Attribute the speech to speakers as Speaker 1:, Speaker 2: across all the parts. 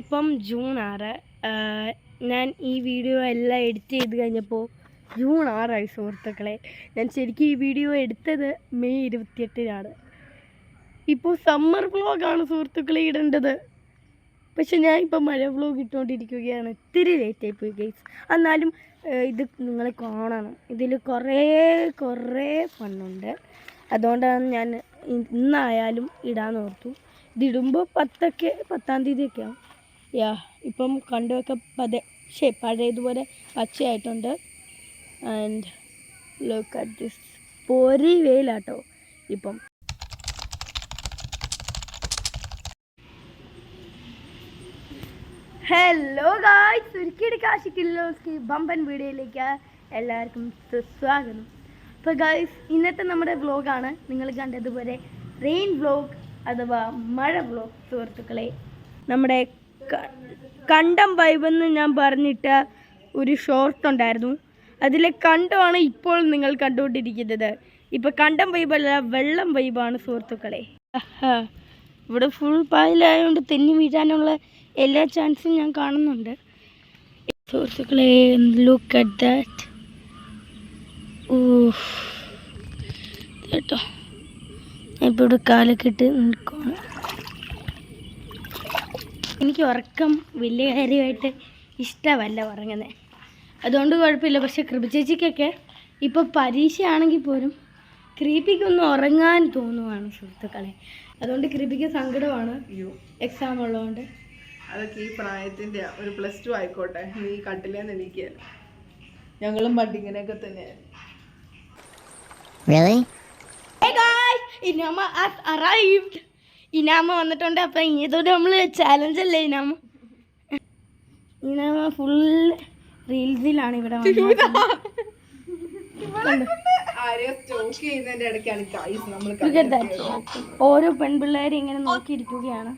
Speaker 1: ഇപ്പം ജൂൺ ആറ്. ഞാൻ ഈ വീഡിയോ എല്ലാം എഡിറ്റ് ചെയ്ത് കഴിഞ്ഞപ്പോൾ ജൂൺ ആറായി സുഹൃത്തുക്കളെ. ഞാൻ ശരിക്കും ഈ വീഡിയോ എടുത്തത് മെയ് ഇരുപത്തിയെട്ടിനാണ്. ഇപ്പോൾ സമ്മർ വ്ളോഗാണ് സുഹൃത്തുക്കളെ ഇടേണ്ടത്. പക്ഷെ ഞാൻ ഇപ്പം മഴ വ്ളോഗ് ഇട്ടുകൊണ്ടിരിക്കുകയാണ്. ഇത്തിരി ലേറ്റായി പോയി ഗൈസ് എന്നാലും ഇത് നിങ്ങൾ കാണണം. ഇതിൽ കുറേ കുറേ ഫണ്ണുണ്ട് അതുകൊണ്ടാണ് ഞാൻ ഇന്നായാലും ഇടാൻ ഓർത്തു. ഇതിടുമ്പോൾ പത്തൊക്കെ പത്താം തീയതിയൊക്കെ ആവും യാ ഇപ്പം കണ്ടുവൊക്കെ പതേ ശേ പഴയതുപോലെ പച്ചയായിട്ടുണ്ട്. ആൻഡ് ലുക്ക് അറ്റ് ദിസ് പൊരി വെയിലാട്ടോ ഇപ്പം. ഹലോ ഗായ്സ് ഒരിക്കലും കാശിക്കില്ലോസ്കി ബമ്പൻ വീഡിയോയിലേക്ക് എല്ലാവർക്കും സുസ്വാഗതം അപ്പോൾ ഗായ്സ് ഇന്നത്തെ നമ്മുടെ വ്ലോഗാണ്. നിങ്ങൾ കണ്ടതുപോലെ റെയിൻ വ്ലോഗ് അഥവാ മഴ വ്ലോഗ് സുഹൃത്തുക്കളെ. നമ്മുടെ കണ്ടം വൈബെന്ന് ഞാൻ പറഞ്ഞിട്ട ഒരു ഷോർട്ട് ഉണ്ടായിരുന്നു. അതിലെ കണ്ടമാണ് ഇപ്പോൾ നിങ്ങൾ കണ്ടുകൊണ്ടിരിക്കുന്നത്. ഇപ്പം കണ്ടം വൈബല്ല വെള്ളം വൈബാണ് സുഹൃത്തുക്കളെ. ഇവിടെ ഫുൾ പായലായതുകൊണ്ട് തെന്നി വീഴാനുള്ള എല്ലാ ചാൻസും ഞാൻ കാണുന്നുണ്ട്. സുഹൃത്തുക്കളെ ലുക്ക് അറ്റ് ദാറ്റ് ഓ കേട്ടോ ഇപ്പോൾ ഇവിടെ നിൽക്കുകയാണ് എനിക്ക് ഉറക്കം വലിയ കാര്യമായിട്ട് ഇഷ്ടമല്ല ഉറങ്ങുന്നത്. അതുകൊണ്ട് കുഴപ്പമില്ല. പക്ഷെ കൃപചേച്ചിക്കൊക്കെ ഇപ്പോൾ പരീക്ഷയാണെങ്കിൽ പോലും കൃപിക്കൊന്ന് ഉറങ്ങാൻ തോന്നുവാണ് സുഹൃത്തുക്കളെ. അതുകൊണ്ട് കൃപിക്ക് സങ്കടമാണ് എക്സാം ഉള്ളതുകൊണ്ട്.
Speaker 2: അതൊക്കെ ഈ പ്രായത്തിന്റെ ഒരു പ്ലസ് ടു ആയിക്കോട്ടെ. നീ കട്ടിലേന്ന് എനിക്ക് ഞങ്ങളും പണ്ടിങ്ങനെയൊക്കെ തന്നെയായിരുന്നു.
Speaker 3: Really?
Speaker 1: Hey guys, Inama has arrived. ഇനാമ വന്നിട്ടുണ്ട് അപ്പൊ ഇതോടെ നമ്മൾ ചാലഞ്ച് അല്ലേ ഇനാമ? ഇനാമ ഫുൾ റീൽസിലാണ് ഇവിടെ
Speaker 2: നമ്മൾ.
Speaker 1: ഓരോ പെൺപിള്ളേരെ ഇങ്ങനെ നോക്കിയിരിക്കുകയാണ്.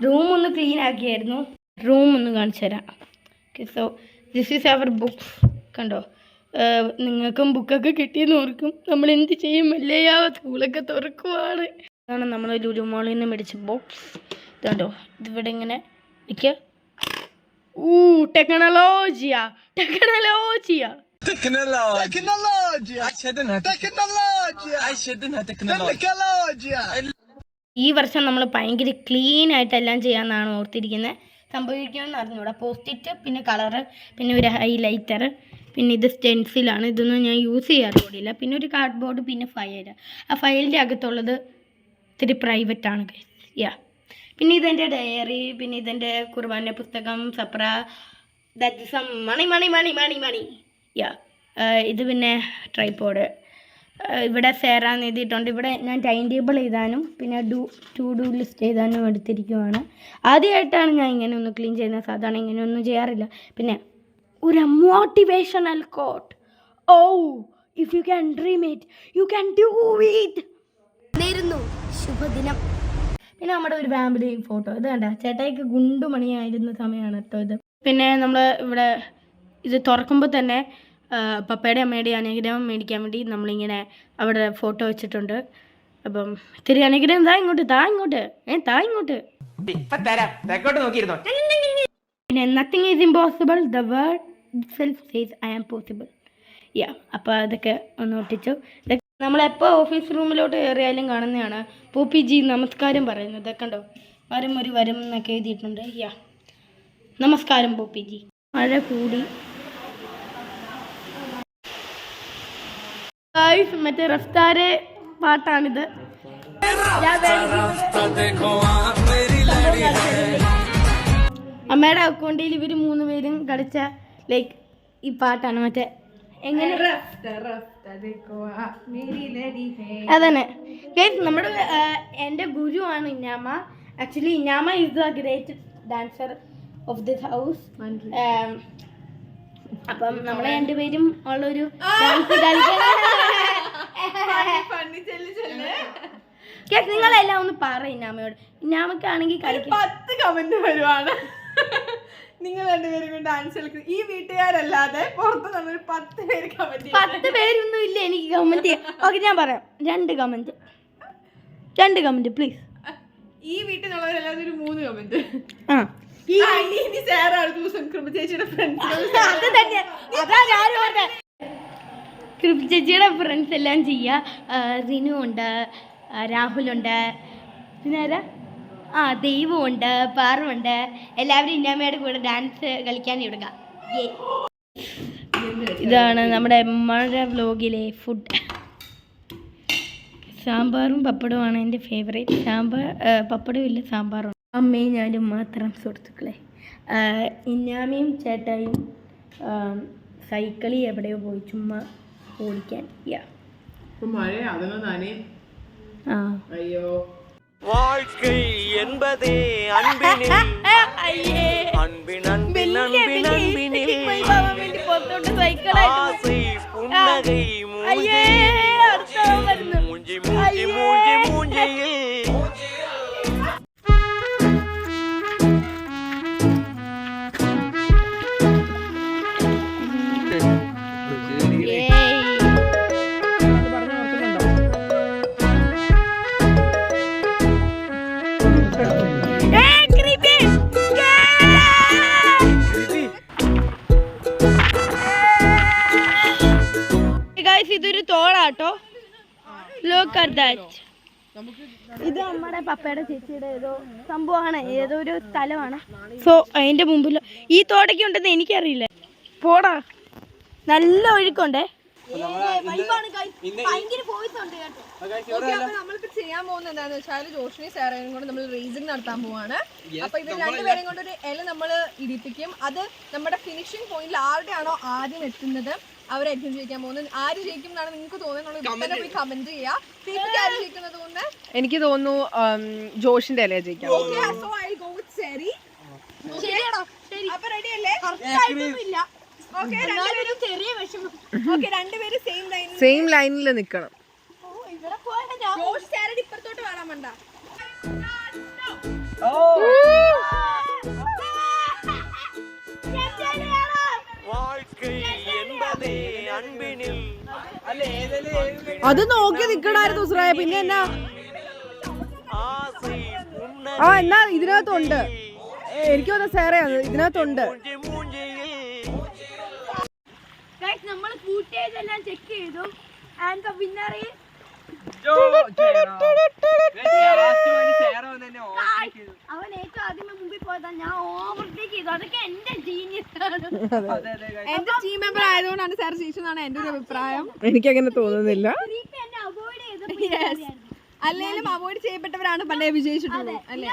Speaker 1: റൂം ഒന്ന് ക്ലീൻ ആക്കിയായിരുന്നു. റൂം ഒന്ന് കാണിച്ചു തരാം okay so this is our books കണ്ടോ? നിങ്ങൾക്കും ബുക്കൊക്കെ കിട്ടിയെന്ന് ഓർക്കും നമ്മൾ എന്ത് ചെയ്യും അല്ലേയാ സ്കൂളൊക്കെ തുറക്കുവാണ്. അതാണ് നമ്മൾ ലുലു മോളിൽ നിന്ന് മേടിച്ച ബോക്സ്. ഇതുണ്ടോ? ഇതിവിടെ ഇങ്ങനെ നിൽക്കുക ഊ ടെക്നോളജിയ. ടെക്നോളജിയ! ഈ വർഷം നമ്മൾ ഭയങ്കര ക്ലീൻ ആയിട്ട് ആയിട്ടെല്ലാം ചെയ്യാമെന്നാണ് ഓർത്തിരിക്കുന്നത് സംഭവിക്കുമെന്ന് അറിഞ്ഞൂടാ പോസ്റ്റിറ്റ് പിന്നെ കളറ് പിന്നെ ഒരു ഹൈലൈറ്റർ പിന്നെ ഇത് സ്റ്റെൻസിലാണ് ഇതൊന്നും ഞാൻ യൂസ് ചെയ്യാറ് കൂടിയില്ല പിന്നെ ഒരു കാർഡ് ബോർഡ് പിന്നെ ഫയൽ ആ ഫയലിന്റെ അകത്തുള്ളത് ഇത്തിരി പ്രൈവറ്റ് ആണ് യാ പിന്നെ ഇതെന്റെ ഡയറി പിന്നെ ഇതെന്റെ കുർബാന പുസ്തകം സപ്ര ദാറ്റ് മണി മണി മണി മണി മണി യാ ഇത് പിന്നെ ട്രൈപോഡ് ഇവിടെ സേറാൻ എഴുതിയിട്ടുണ്ട്. ഇവിടെ ഞാൻ ടൈം ടേബിൾ എഴുതാനും പിന്നെ ഡു ടു ഡു ലിസ്റ്റ് എഴുതാനും എടുത്തിരിക്കുവാണ്. ആദ്യമായിട്ടാണ് ഞാൻ ഇങ്ങനെ ഒന്ന് ക്ലീൻ ചെയ്യുന്നത്. സാധാരണ ഇങ്ങനെയൊന്നും ചെയ്യാറില്ല. പിന്നെ ഒരു motivational quote oh if you can dream it you can do it നേരുന്നു. ശുഭദിനം. പിന്നെ നമ്മുടെ ഒരു ഫാമിലി ഫോട്ടോ ഇത് കണ്ട? ചേട്ടായിക്ക് ഗുണ്ടുമണിയായിരുന്ന സമയമാണ് കേട്ടോ ഇത്. പിന്നെ നമ്മൾ ഇവിടെ ഇത് തുറക്കുമ്പോൾ തന്നെ പപ്പയുടെ അമ്മയുടെ അനുഗ്രഹം മേടിക്കാൻ വേണ്ടി നമ്മളിങ്ങനെ അവിടെ ഫോട്ടോ വെച്ചിട്ടുണ്ട്. അപ്പം ഇത്തിരി അനുഗ്രഹം താ ഇങ്ങോട്ട് താ ഇങ്ങോട്ട്. ഏ താ ഇങ്ങോട്ട്. പിന്നെ nothing is impossible the word self says I am possible യാ അപ്പോൾ അതൊക്കെ ഒന്ന് ഒട്ടിച്ചു. നമ്മളെപ്പോൾ ഓഫീസ് റൂമിലോട്ട് കയറിയാലും കാണുന്നതാണ്. പൂപ്പി ജി നമസ്കാരം പറയുന്നത്. കണ്ടോ? വരും ഒരു വരും എന്നൊക്കെ എഴുതിയിട്ടുണ്ട്. യാ നമസ്കാരം പൂപ്പി ജി. മഴ കൂടി. മറ്റേ റഫ്താരെ പാട്ടാണിത്. അമ്മയുടെ അക്കൗണ്ടിൽ ഇവർ മൂന്ന് പേരും കളിച്ച ലൈക്ക് ഈ പാട്ടാണ് മറ്റേ എങ്ങനെ? അതന്നെ. കേട്ട് നമ്മുടെ എന്റെ ഗുരു ആണ് Innama actually Innama is the great dancer of this house അപ്പം നമ്മളെ രണ്ടുപേരും ഉള്ളൊരു ഡാൻസ് കളിക്കാൻ നിങ്ങളെല്ലാം ഒന്ന് പറ ഇന്നാമയോട്. ഇന്നാമക്കാണെങ്കിൽ കളിക്കും.
Speaker 2: പത്ത് കമന്റ് വരുവാണ്. നിങ്ങൾ രണ്ടുപേരും ഡാൻസ് കളിക്കും ഈ വീട്ടുകാരല്ലാതെ പുറത്ത് നമ്മൾ പത്ത് പേര് കമന്റ്
Speaker 1: പത്ത് പേരൊന്നും ഇല്ല എനിക്ക് കമന്റ് ചെയ്യാം ഓക്കെ ഞാൻ പറയാം. രണ്ട് കമന്റ് രണ്ട് കമന്റ് പ്ലീസ്
Speaker 2: ഈ വീട്ടിൽ നിന്നുള്ളവരെല്ലാവരും ഒരു മൂന്ന് കമന്റ്
Speaker 1: ആ.
Speaker 2: ഇനി ദിവസം കൃപ ചേച്ചിയുടെ ഫ്രണ്ട്സ്
Speaker 1: കൃപ ചേച്ചിയുടെ ഫ്രണ്ട്സ് എല്ലാം ചെയ്യാ. റിനു ഉണ്ട് രാഹുലുണ്ട്. പിന്നെ ആരാ? ആ ദൈവമുണ്ട് പാറുണ്ട് എല്ലാവരും ഇന്നാമയുടെ കൂടെ ഡാൻസ് കളിക്കാൻ ഇടുക. ഇതാണ് നമ്മുടെ മഴ വ്ലോഗിലെ ഫുഡ് സാമ്പാറും പപ്പടവുമാണ് എന്റെ ഫേവറേറ്റ് സാമ്പാർ പപ്പടവും ഇല്ല സാമ്പാറും. അമ്മയും ഞാനും മാത്രം സുഹൃത്തുക്കളെ. ഇന്നാമയും ചേട്ടായും സൈക്കിളിൽ എവിടെയോ പോയി ചുമ്മാ ഓടിക്കാൻ. യാ
Speaker 2: മഴ അതൊന്ന് നനയും.
Speaker 1: ആ.
Speaker 2: അയ്യോ.
Speaker 4: வாழ்க்கை என்பதே அன்பினில். அன்பின் அன்பின் அன்பின் அன்பினில். ஆசை புன்னகை மூஞ்சி. மூஞ்சி மூஞ்சி மூஞ்சியில்.
Speaker 1: പപ്പയുടെ ചേച്ചിയുടെ ഏതോ സംഭവമാണ് ഏതോ ഒരു സ്ഥലമാണ്. സോ അതിന്റെ മുമ്പിൽ ഈ തോടൊക്കെ ഉണ്ടെന്ന് എനിക്കറിയില്ല. പോടാ. നല്ല ഒഴുക്കുണ്ടേ.
Speaker 2: നമ്മളിപ്പോ ചെയ്യാൻ പോകുന്നത് എന്താന്ന് വെച്ചാൽ ജോഷിനി സാറേനും കൊണ്ട് നമ്മൾ റേസിംഗ് നടത്താൻ പോവാണ്. അപ്പൊ ഇവർ രണ്ടുപേരും കൊണ്ട് ഒരു ഇല നമ്മൾ ഇടിപ്പിക്കും. അത് നമ്മുടെ ഫിനിഷിംഗ് പോയിന്റിൽ ആരുടെയാണോ ആദ്യം എത്തുന്നത് അവരായിരിക്കും ജയിക്കാൻ പോകുന്നത്. ആര് ജയിക്കും എന്നാണ് നിങ്ങൾക്ക് തോന്നുന്നത്? പോയി കമന്റ് ചെയ്യാം.
Speaker 3: എനിക്ക് തോന്നുന്നു ജോഷിന്റെ ഇലയെ ജയിക്കാം
Speaker 2: സോ ഐ ഗോ വിത്ത് സെറി അപ്പൊ റെഡി അല്ലേ? സെയിം ലൈനിൽ
Speaker 3: നിൽക്കണം അത് നോക്കി നിക്കണായിരുന്നു സുറായ പിന്നെ എന്നാ? ആ എന്നാ ഇതിനകത്തുണ്ട്. എനിക്ക് തോന്നുന്ന സാറേ ഇതിനകത്തുണ്ട്.
Speaker 1: ഫൂട്ടേജ് എല്ലാം ചെക്ക് ചെയ്തു. ആൻഡ് ദ വിന്നർ ഈസ് അവൻ ഏറ്റവും ആദ്യമേ മുമ്പിൽ പോയതാ. ഞാൻ ഓവർടേക്ക് ചെയ്തു. അതൊക്കെ എന്റെ ജീനിയസ് ആണ്.
Speaker 2: എന്റെ ടീം മെമ്പർ ആയതുകൊണ്ടാണ് സാർ ജയിച്ചെന്നാണ് എന്റെ ഒരു അഭിപ്രായം.
Speaker 3: എനിക്കങ്ങനെ തോന്നുന്നില്ല.
Speaker 1: എന്നെ അവോയ്ഡ് ചെയ്ത്
Speaker 2: അല്ലെങ്കിലും അവോയ്ഡ് ചെയ്യപ്പെട്ടവരാണ് പണ്ടേ വിജയിച്ചിട്ടുള്ളത്. അല്ലേ?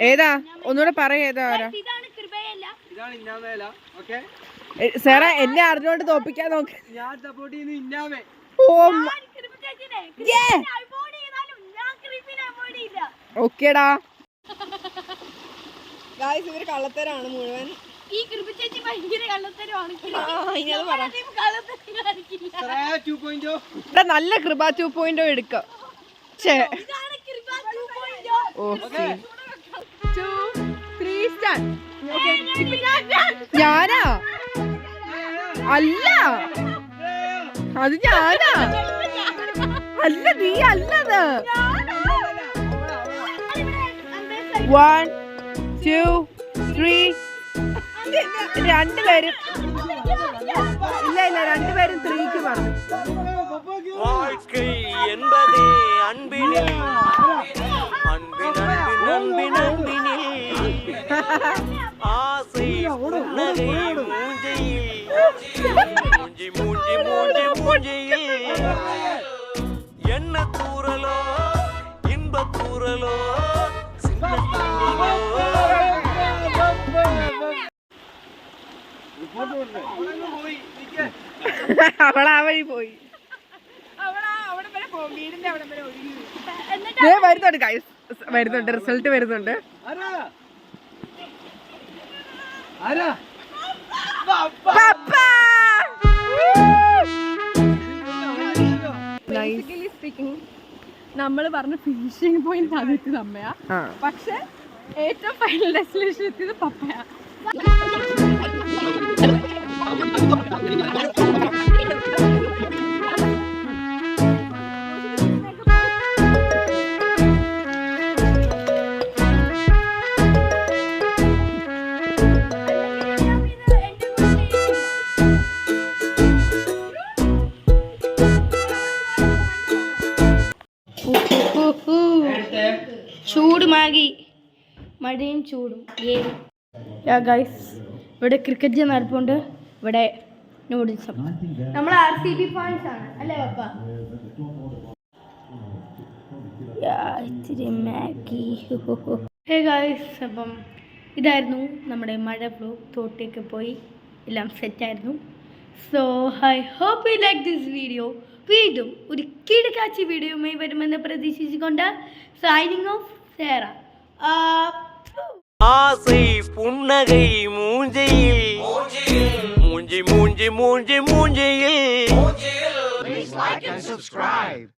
Speaker 3: ഏതാ? ഒന്നുകൂടെ പറ ഏതാ ആരാ? സാറേ എന്നെ അറിഞ്ഞോണ്ട് തോപ്പിക്കാൻ നോക്ക്.
Speaker 1: ഞാൻ
Speaker 3: ഓക്കേടാ.
Speaker 2: ഗായ്സ് ഇവർ കള്ളത്തരാണ് മുഴുവൻ.
Speaker 1: ഈ കൃപ ചേച്ചി ഭയങ്കര കള്ളത്തരമാണ്.
Speaker 3: ഇവിടെ നല്ല കൃപ ടു പോയിന്റോ എടുക്കാം.
Speaker 1: ഇതാണ് കൃപ 2.0
Speaker 3: ഓ സീ.
Speaker 2: Two, three, start.
Speaker 3: ഞാനാ? അല്ല. അത് ഞാനാ? അല്ല നീ അല്ലത്. വൺ ടു ത്രീ രണ്ടുപേരും ഇല്ല ഇല്ല രണ്ടുപേരും ത്രീക്ക് പറഞ്ഞു.
Speaker 4: வாழ்க்கை என்பதே அன்பினில் அன்பின் அன்பின் அன்பின் அன்பினில் ஆசை புன்னகை மூஞ்சியில் மூஞ்சி மூஞ்சி மூஞ்சி மூஞ்சியில் என்ன தூரலோ இன்ப தூரலோ சின்ன தூரலோ
Speaker 3: അവളാ വഴി പോയി ദേ വരുന്നുണ്ട് ഗൈസ് വരുന്നുണ്ട് റിസൾട്ട് വരുന്നുണ്ട്.
Speaker 2: സ്പീക്കിംഗ് നമ്മൾ പറഞ്ഞ ഫിനിഷിംഗ് പോയിന്റ് ആദ്യത്തിന് അമ്മയാ. പക്ഷെ ഏറ്റവും ഫൈനൽ ഡെസ്റ്റിനേഷൻ എത്തിയത് പപ്പയാ.
Speaker 1: മാഗി മഴയും ചൂടും. ഏ. യാ ഗൈസ് ഇവിടെ ക്രിക്കറ്റ് നടപ്പുണ്ട്. ഇവിടെ നൂഡിൽസും നമ്മൾ ആർ സി ബി ഫാൻസ് ആണ്. അല്ലേ പപ്പ? ഇച്ചിരി മാഗി. ഹേ ഗൈസ് അപ്പം ഇതായിരുന്നു നമ്മുടെ മഴ ബ്ലോഗ് തോട്ടേക്ക് പോയി എല്ലാം സെറ്റായിരുന്നു so I hope you like this video വീണ്ടും ഒരു കിടക്കാച്ചി വീഡിയോയുമായി വരുമെന്ന് പ്രതീക്ഷിച്ചുകൊണ്ട് സൈനിങ് ഓഫ് சேரா.
Speaker 4: ஆசை புன்னகை மூஞ்சையில். மூஞ்சி மூஞ்சி மூஞ்சி மூஞ்சியில். Please like and subscribe.